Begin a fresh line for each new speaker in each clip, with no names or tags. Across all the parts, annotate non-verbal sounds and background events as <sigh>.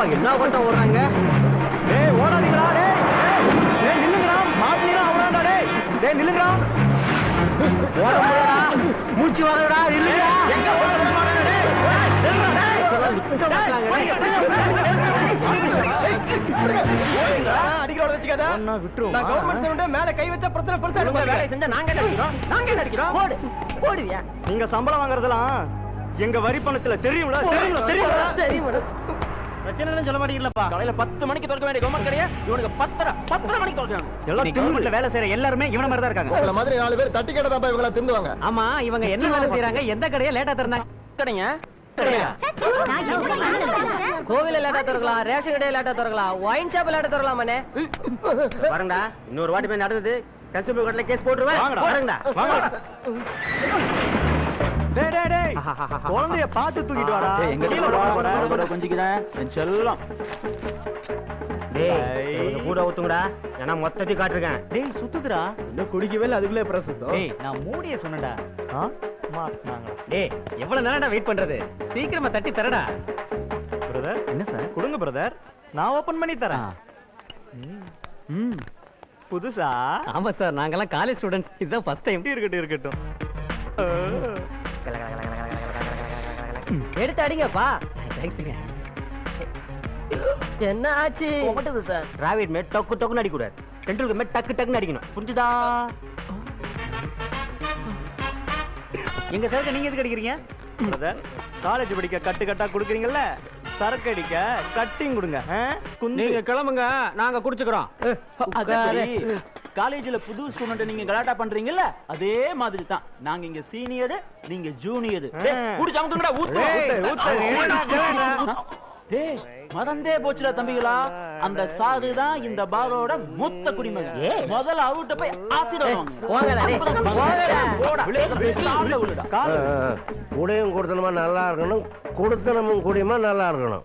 அப்பா என்ன கூட்டம் ஓடுறாங்க? டேய் ஓடாதீங்களா டேய் டேய், நில்லுங்கடா மாட்டினா அவ்வளோடா டேய் டேய் நில்லுங்கடா. ஓட முடியலடா மூச்சு வாங்கடா நில்லுங்கடா. எங்க ஓட மாட்டேங்க டேய் நில்லுங்கடா நாங்க சம்பளம் வாங்குறதெல்லாம் எங்க வரி பணத்துல தெரியும்ல? தெரியும்ல
தெரியும்
பிரச்சனை சொல்ல மாட்டீங்களப்பா? காலையில பத்து மணிக்கு திறக்க வேண்டிய கவர்மெண்ட் கடையா இவனுக்கு பத்தரை பத்தரை மணிக்கு திறக்கிறாங்க எல்லாம் கவர்மெண்ட்ல வேலை செய்யற எல்லாருமே இவன மாதிரி தான் இருக்காங்க.
உங்களை மாதிரி நாலு பேர் தட்டி கேட்டதாப்பா இவங்கள திருந்துவாங்க
ஆமா இவங்க என்ன வேலை செய்யறாங்க எந்த கடையை லேட்டா திறந்தாங்க? கடைங்க. கோவில லேட்டா திறக்கலாம் ரேஷன் கடையை லேட்டா திறக்கலாம் ஒயின் ஷாப் லேட்டா திறக்கலாம் மனே வரங்கடா இன்னொரு வாட்டி போய் நடந்தது. கன்சூமர் கோர்ட்ல கேஸ் போட்டுருவேன். டேய் <laughs> குழந்தைய பார்த்து தூக்கிட்டு கீழ போடா
கொஞ்சிக்கிறேன் செல்லம்.
டேய் கொஞ்சம் கூட ஊத்துங்கடா. ஏன்னா மொத்தத்தையும் காட்டுறேன் டேய் சுத்துதுடா.
இன்னும் குடிக்கவே இல்லை அதுக்குள்ளே அப்புறம் சுத்தம்
டேய் நான் மூடிய சொன்னடா டேய் எவ்வளவு நேரம்டா வெயிட் பண்றது? சீக்கிரமா தட்டி தரடா. பிரதர்
என்ன சார்?
கொடுங்க பிரதர் நான் ஓபன் பண்ணி தரேன். ம். புதுசா?
ஆமா சார் நாங்கெல்லாம் காலேஜ் ஸ்டூடெண்ட்ஸ் இதுதான் ஃபர்ஸ்ட் டைம்
இருக்கட்டும் இருக்கட்டும்.
எடுத்து அடிங்கப்பா தேங்க்ஸ்ங்க என்ன ஆச்சு?
போட்டது சார். டிராவிட் மே டக்கு டக்குன்னு அடிக்கூடாது. டெண்டுல்கர் மே டக்கு டக்குன்னு அடிக்கணும். புரிஞ்சுதா? எங்க சரக்கு நீங்க எதுக்கு அடிக்கிறீங்க? பிரதர் காலேஜ் படிக்க கட்டு கட்டா குடுக்குறீங்கல்ல? சரக்கு அடிக்க கட்டிங் கொடுங்க நீங்க கிளம்புங்க நாங்க குடிச்சுக்கிறோம்.
காலேஜ்ல புது ஸ்டூடெண்ட் நீங்க கலாட்டா பண்றீங்கல்ல அதே மாதிரி தான் நாங்க இங்க சீனியர் நீங்க ஜூனியர். டேய் மறந்தே போச்சுடா தம்பிகளா. அந்த சாது தான் இந்த பாரோட மூத்த குடிமகன். முதல்ல அவர்கிட்ட போய் ஆத்திரம்
போங்கடா, டேய், போங்கடா.
கூடையும் கொடுத்தனமா நல்லா இருக்கணும் கொடுத்தனமும் கூடியமா நல்லா இருக்கணும்.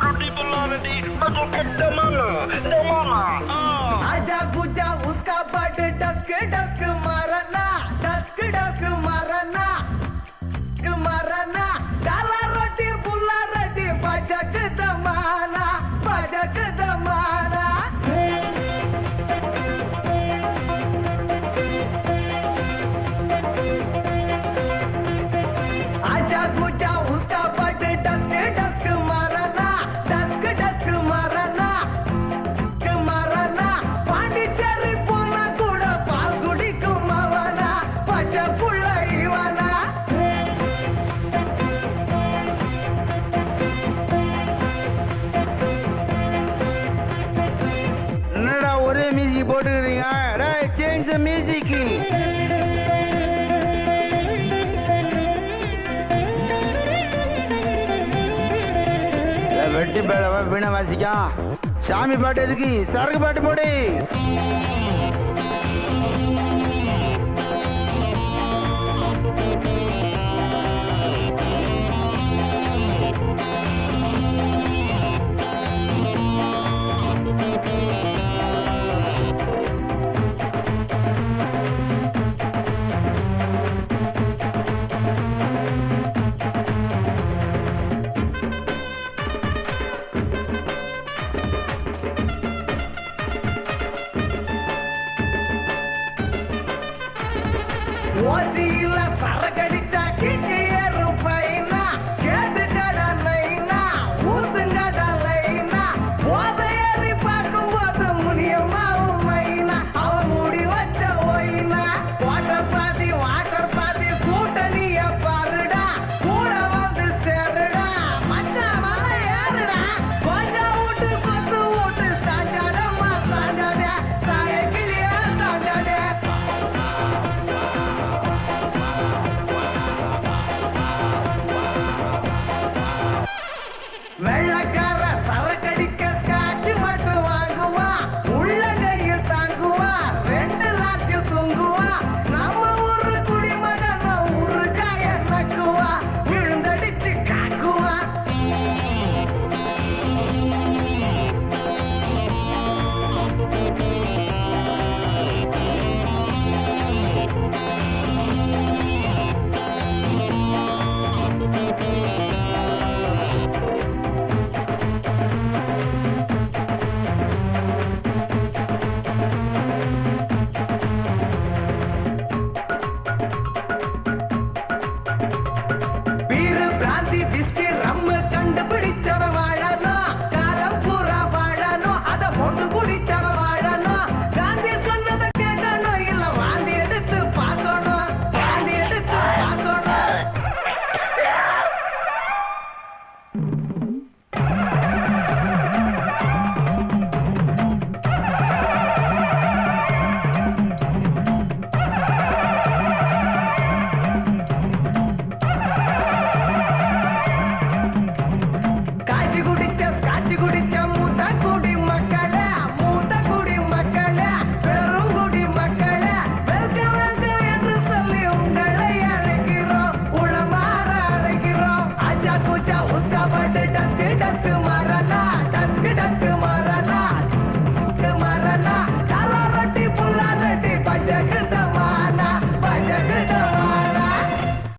popularity. But बुजा उसका बट डक डक मारना डक डक मारना. मारना. डाला रोटी बुला रोटी बजक Damana बजक Damana
போட்டுக்கிறீங்க? Change the music வெட்டி பேடவா வீணை வாசிக்கா சாமி பாட்டு எதுக்கு? சரக்கு பாட்டு போடு. Fala que ele tá.